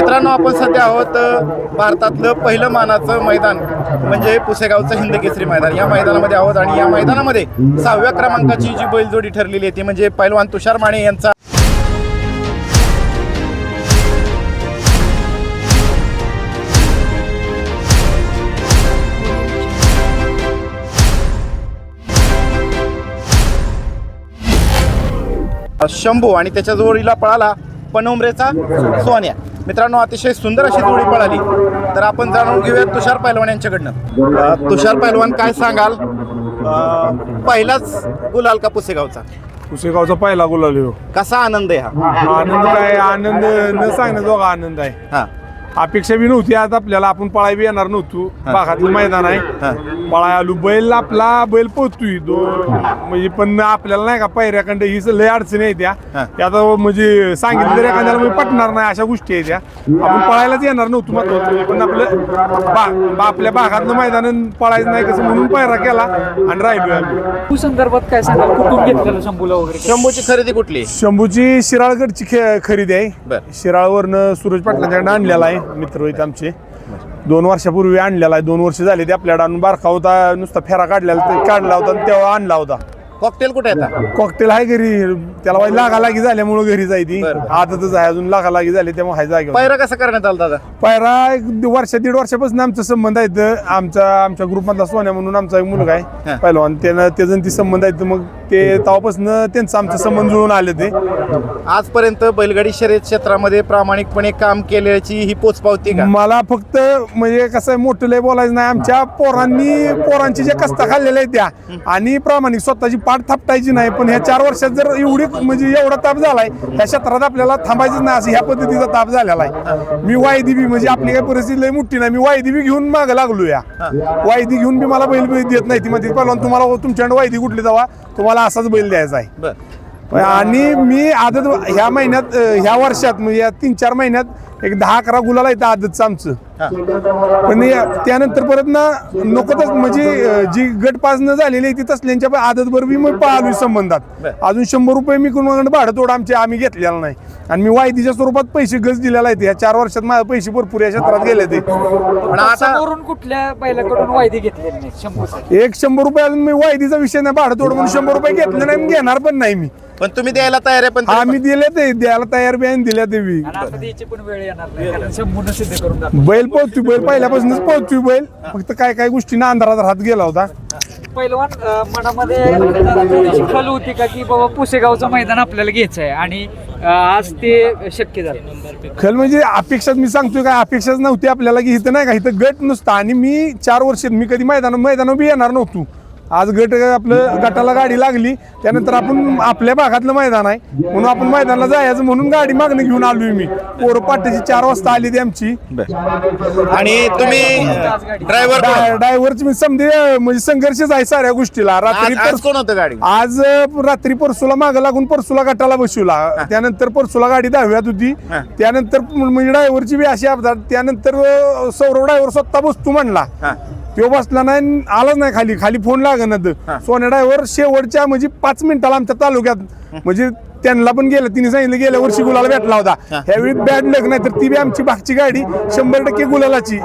मित्रांनो आपण सध्या आहोत भारतातलं पहिलं मानाचं मैदान म्हणजे पुसेगावचं हिंद केसरी मैदान. या मैदानामध्ये आहोत आणि या मैदानामध्ये सहाव्या क्रमांकाची जी बैलजोडी ठरलेली आहे ती म्हणजे पैलवान तुषार माने यांचा शंभू आणि त्याच्या जोडीला पळाला पनोमरेचा सोन्या. मित्रांनो अतिशय सुंदर अशी जोडी पळाली. तर आपण जाणून घेऊया तुषार पैलवान यांच्याकडनं. तुषार पैलवान काय सांगाल? पहिलाच गुलाल का पुसेगावचा? पुसेगावचा पहिला गुलाल. कसा आनंद आहे हा आनंद काय? आनंद न सांगण्याजोगा आनंद आहे. हा. अपेक्षा बी नव्हती आज आपल्याला. आपण पळाय बी येणार नव्हतो. भागातलं मैदान हा. आहे. पळाय आलो बैल आपला बैल पोहतोय दो म्हणजे पण आपल्याला नाही का पायऱ्याकडे ही लय अडचणी आहे त्या हा. त्या आता म्हणजे सांगितलं तरी एखाद्याला म्हणजे पटणार नाही अशा गोष्टी आहेत त्या आपण पळायलाच येणार नव्हतो महत्वाचं. पण आपलं बा- बा- आपल्या भागातलं मैदान पळायचं नाही कसं म्हणून पायरा केला आणि राहिलो आम्ही. शंभू संदर्भात काय सांगाल? कुठून घेतलेलं शंभूला वगैरे? शंभूची खरेदी कुठली? शंभूची शिराळगडची खरेदी आहे. शिराळवरनं सूरज पाटलांच्याकडे आणलेला आहे. मित्र आहेत आमचे. दोन वर्षापूर्वी आणलेला आहे दोन वर्ष झाले ते आपल्याकडे आणून बारका होता नुसता फेरा काढलेला ते काढला होता आणि तेव्हा आणला होता. कॉकटेल कुठे येतात कॉकटेल आहे घरी. त्याला वाई लागा लागी झाल्यामुळे घरी जाय ती. बर. आहे अजून लागा लागी झाली त्यामुळे हाय जागे पैरा कसा करण्यात आला दादा? पायरा एक वर्ष दीड वर्षापासून आमचा संबंध आहेत. आमचा आमच्या ग्रुपमधला सोन्या म्हणून आमचा एक मुलगा हा. आहे पहिलवान. त्यानं त्याचं ती संबंध आहेत मग ते तेव्हापासून त्यांचा आमचा संबंध जुळून आले ते. आजपर्यंत बैलगाडी शर्यत क्षेत्रामध्ये प्रामाणिकपणे काम केल्याची ही पोचपावती का? मला फक्त म्हणजे कसं आहे मोठं लय बोलायचं नाही. आमच्या पोरांनी पोरांची जे कष्ट खाल्लेल्या आहेत त्या आणि प्रामाणिक स्वतःची पाठ थापटायची नाही. पण ह्या चार वर्षात जर एवढी म्हणजे एवढा ताप झालाय ह्या क्षेत्रात आपल्याला थांबायचं नाही असं ह्या पद्धतीचा ताप झालेला आहे. मी वायदी बी म्हणजे आपली काही परिस्थिती लय मोठी नाही. मी वायदी बी घेऊन मागं लागलो या वायदी घेऊन बी मला बैल देत नाही. ती मध्ये पहिला तुम्हाला तुमच्याकडे वायदी कुठली जावा तुम्हाला असाच बैल द्यायचा आहे. बर. आणि मी आदत ह्या महिन्यात ह्या वर्षात म्हणजे या तीन चार महिन्यात एक दहा अकरा गुलाला येतं आदतचं आमचं. पण त्यानंतर परत ना नकोतच म्हणजे जी गट पास न झालेली आहे ती तसल्यांच्या आदत बरोबर मी पाहिलोय संबंधात. अजून शंभर रुपये मी कोणाकडे भाडं तोड आमचे आम्ही घेतलेला नाही. आणि मी वायदीच्या स्वरूपात पैसे गज दिलेला आहे या चार वर्षात माझे पैसे भरपूर या क्षेत्रात गेले ते. पण आता समोरून कुठल्या बैलाकडून वायदे घेतलेली नाही? शंभूसाठी एक शंभर रुपये अजून मी वायदीचा विषय नाही भाडं तोड म्हणून शंभर रुपये घेतले नाही आणि घेणार पण नाही मी. पण तुम्ही द्यायला तयार आहे पण हा मी दिले ते. द्यायला तयार बी आणि दिल्या ते येणार नाही. कारण सिद्ध करून. बैल पोहतोय बैल पहिल्यापासूनच पोहतोय बैल. फक्त काय काय गोष्टींना अंधारात राहत गेला होता. पहिलवान अं, मनामध्ये थोडीशी खल होती का की बाबा पुसेगावचं मैदान आपल्याला घ्यायचं आहे आणि अं, आज ते शक्य झालं. खल म्हणजे अपेक्षाच मी सांगतोय काय अपेक्षाच नव्हती आपल्याला की इथं नाही का इथं गट नुसता. आणि मी चार वर्ष मी कधी मैदान मैदानावर बी येणार नव्हतो. आज गट आपलं गटाला गाडी लागली त्यानंतर आपण आपल्या भागातलं मैदान आहे. म्हणून आपण मैदानाला जायचं म्हणून गाडी मागणी घेऊन आलोय मी. पोरं पाट्याची चार वाजता आली ती आमची. आणि तुम्ही ड्रायव्हर ड्रायव्हरची मी समजे म्हणजे संघर्षच आहे साऱ्या गोष्टीला. रात्री आज कोण होतं गाडी? आज रात्री परसूला मागं लागून परसूला गटाला बसवला. त्यानंतर परसूला गाडी दहाव्यात होती. त्यानंतर म्हणजे ड्रायव्हरची बी अशी अपघात त्यानंतर सौरव ड्रायव्हर स्वतः बसतो म्हणला. तो बसला नाही आलाच नाही खाली खाली फोन लागणार. सोन्या ड्रायव्हर शेवटच्या म्हणजे पाच मिनिटाला आमच्या तालुक्यात म्हणजे त्यांना पण गेलं तिने सांगितलं गेल्या वर्षी गुलाला भेटला होता. ह्यावेळी बॅड लग नाही तर ती बी आमची भागची गाडी शंभर टक्के गुलालाची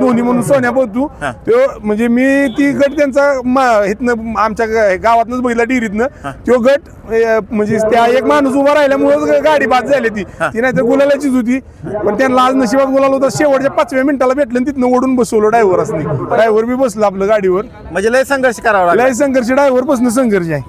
दोन्ही म्हणून सोन्या बोलतो. हा. तो म्हणजे मी ती गट त्यांचा इथनं आमच्या गावातनच बघितला डिरीतनं. तो गट म्हणजे त्या एक माणूस उभा राहिल्यामुळे गाडी बाद झाली ती. ती नाही तर गुलालाचीच होती. पण त्यांना आज नशिबात गुलाल होता. शेवटच्या पाचव्या मिनिटाला भेटलं आणि तिथनं ओढून बसवलं ड्रायव्हर असणे ड्रायव्हर बी बसला आपलं गाडीवर. म्हणजे लय संघर्ष करावा लागला. लय संघर्ष ड्रायव्हरपासून संघर्ष आहे.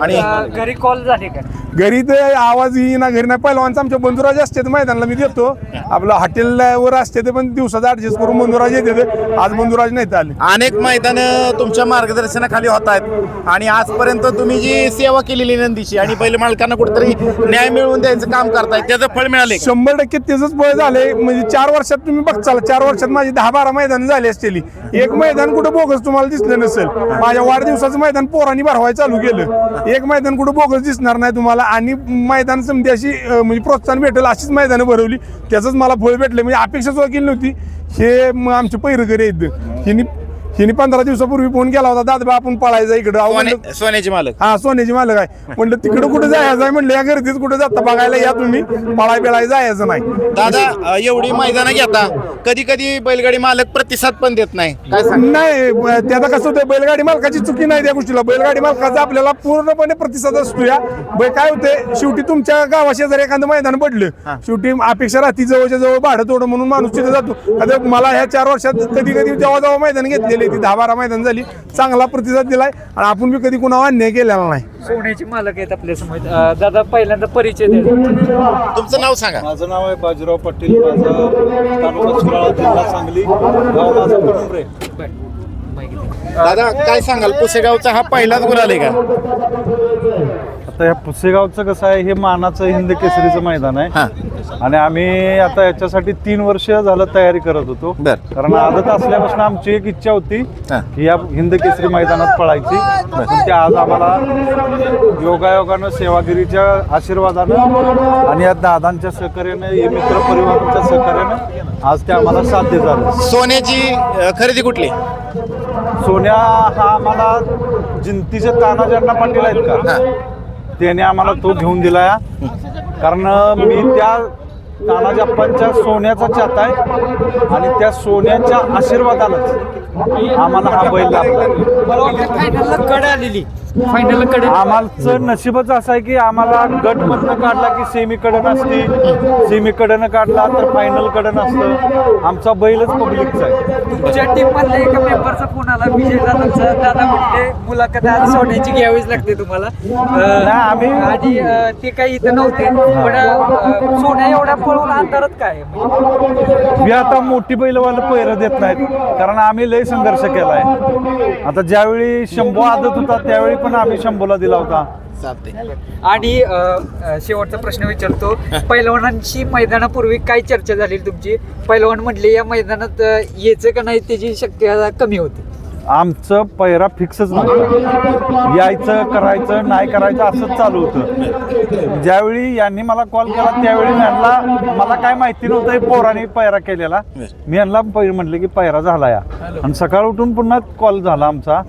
आणि- घरी कॉल झाली का? घरी तर आवाज येईना घरी नाही. पहिलवानचं आमच्या बंधुराज असते मैदानाला मी देतो. आपलं हॉटेलवर असते ते पण दिवसाचा ऍडजस्ट करून बंधुराज येते ते. आज बंधुराज नाही आले. अनेक मैदान तुमच्या मार्गदर्शनाखाली होत आहेत. आणि आजपर्यंत तुम्ही जी सेवा केलेली नंदीची आणि बैल मालकांना कुठेतरी न्याय मिळवून द्यायचं काम करताय त्याचं फळ मिळाले? शंभर टक्के त्याच बळ झाले म्हणजे चार वर्षात तुम्ही बघचाल चार वर्षात माझी दहा बारा मैदान झाली असलेली एक मैदान कुठं बोगस तुम्हाला दिसलं नसेल. माझ्या वाढदिवसाचं मैदान पोरांनी भरवायला चालू केलं. एक मैदान कुठं बोगस दिसणार नाही तुम्हाला. आणि मैदान समधी अशी म्हणजे प्रोत्साहन भेटेल अशीच मैदानं भरवली. त्याचंच मला फळ भेटलं. म्हणजे अपेक्षाच वकील नव्हती. हे आमचे पैरकरी आहेत. ह्यांनी हिने पंधरा दिवसापूर्वी फोन केला होता दादा आपण पळायचा इकडं. अहो म्हणलं, सोने- सोन्याचे मालक. हा सोन्याची मालक आहे. म्हणलं तिकडं कुठं जायचं आहे? म्हणलं या गर्दीत कुठं जाता बघायला या तुम्ही. पळाय बिळाय जायचं नाही. दादा अ, एवढी मैदानं घेता कधी कधी बैलगाडी मालक प्रतिसाद पण देत नाही. काय सांग? नाही ब- ते आता कसं होतं बैलगाडी मालकाची चुकी नाही त्या गोष्टीला. बैलगाडी मालकाचा आपल्याला पूर्णपणे प्रतिसाद असतो या. बै काय होते शेवटी तुमच्या गावाशी जर एखादं मैदान पडलं शेवटी अपेक्षा राहती जवळच्या जवळ भाडं तोडं म्हणून माणूस तिथे जातो. आता मला ह्या चार वर्षात कधी कधी जेव्हा जेव्हा मैदान घेतलेली ती दहा बारा मैदान झाली चांगला प्रतिसाद दिलाय आणि आपण बी कधी कुणावर अन्याय केलेला नाही. सोन्याचे मालक आहेत आपल्यासमोर. दादा पहिल्यांदा परिचय द्या. तुमचं नाव सांगा. माझं नाव आहे बाजीराव पाटील. माझा तालुका सुराळा जिल्हा सांगली. गाव माझा. दादा काय सांगाल? पुसेगावचा हा पहिलाच गुलाल आहे का? आता या पुसेगावचं कसं आहे हे मानाचं हिंद केसरीचं मैदान हा. आहे आणि आम्ही आता याच्यासाठी तीन वर्ष झालं तयारी करत होतो. बर. कारण आदत असल्यापासून आमची एक इच्छा होती हा. की या हिंद केसरी मैदानात पळायची. पण ते आज आम्हाला योगायोगानं सेवागिरीच्या आशीर्वादानं आणि या दादांच्या सहकार्यानं हे मित्र परिवारांच्या सहकार्यानं आज ते आम्हाला साध्य झालं. सोन्याची अ, खरेदी कुठली? सोन्या हा आम्हाला जिंतीचे तानाजी पाटील आहेत. का? त्याने आम्हाला तो घेऊन दिला कारण मी त्या तानाजप्पांच्या सोन्याचा चात आहे आणि त्या सोन्याच्या आशीर्वादालाच आम्हाला हा बैल लागला कड आलेली. फायनलला कड. आम्हाचं नशीबच असं आहे की आम्हाला गट मधनं काढला की सेमी कडन असती. सेमी कडनं काढला तर फायनल कडन असतं आमचा बैलच पब्लिकचा आहे. तुमच्या टीम मधल्या एका मेंबरचा फोन आला विजय दादांचा दादा म्हणले मुलाखत आज सोन्याची घ्यावीच लागते तुम्हाला. आम्ही- आधी ते काही इथं नव्हते. पण सोन्या एवढ्या पळून अंतरात काय? मी आता मोठी बैलवाला पैर देत नाहीत. कारण आम्ही लय संघर्ष केलाय. आता ज्यावेळी शंभू आदत होता त्यावेळी पण आम्ही शंभूला दिला होता. चालते आणि अ, अ, शेवटचा प्रश्न विचारतो. पैलवानांशी मैदानापूर्वी काय चर्चा झाली तुमची? पैलवान म्हटले या मैदानात अ, यायचं का नाही त्याची शक्यता कमी होती. आमचं पैरा फिक्सच नव्हता. यायचं करायचं नाही करायचं असंच चालू होतं. ज्यावेळी यांनी मला कॉल केला त्यावेळी मी यांना मला काय माहिती नव्हतं हे पोराने पैरा केलेला. मी यांना पै म्हटलं की पैरा झाला या आणि सकाळ उठून पुन्हा कॉल झाला आमचा.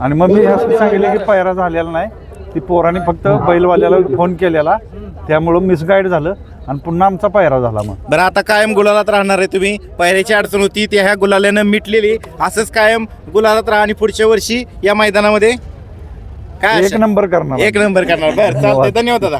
आणि मग मी ह्यासाठी सांगितलं की पैरा झालेला नाही. ती पोराने फक्त बैलवाल्याला फोन केलेला. त्यामुळं मिसगाईड झालं आणि पुन्हा आमचा पैरा झाला मग. बरं आता कायम गुलालात राहणार आहे तुम्ही. पहिल्याची अडचण होती ती ह्या गुलाल्यानं मिटलेली. असंच कायम गुलालात राहा आणि पुढच्या वर्षी या मैदानामध्ये. काय एक? नंबर करणार. एक नंबर करणार. बरं चालतंय. धन्यवाद दादा.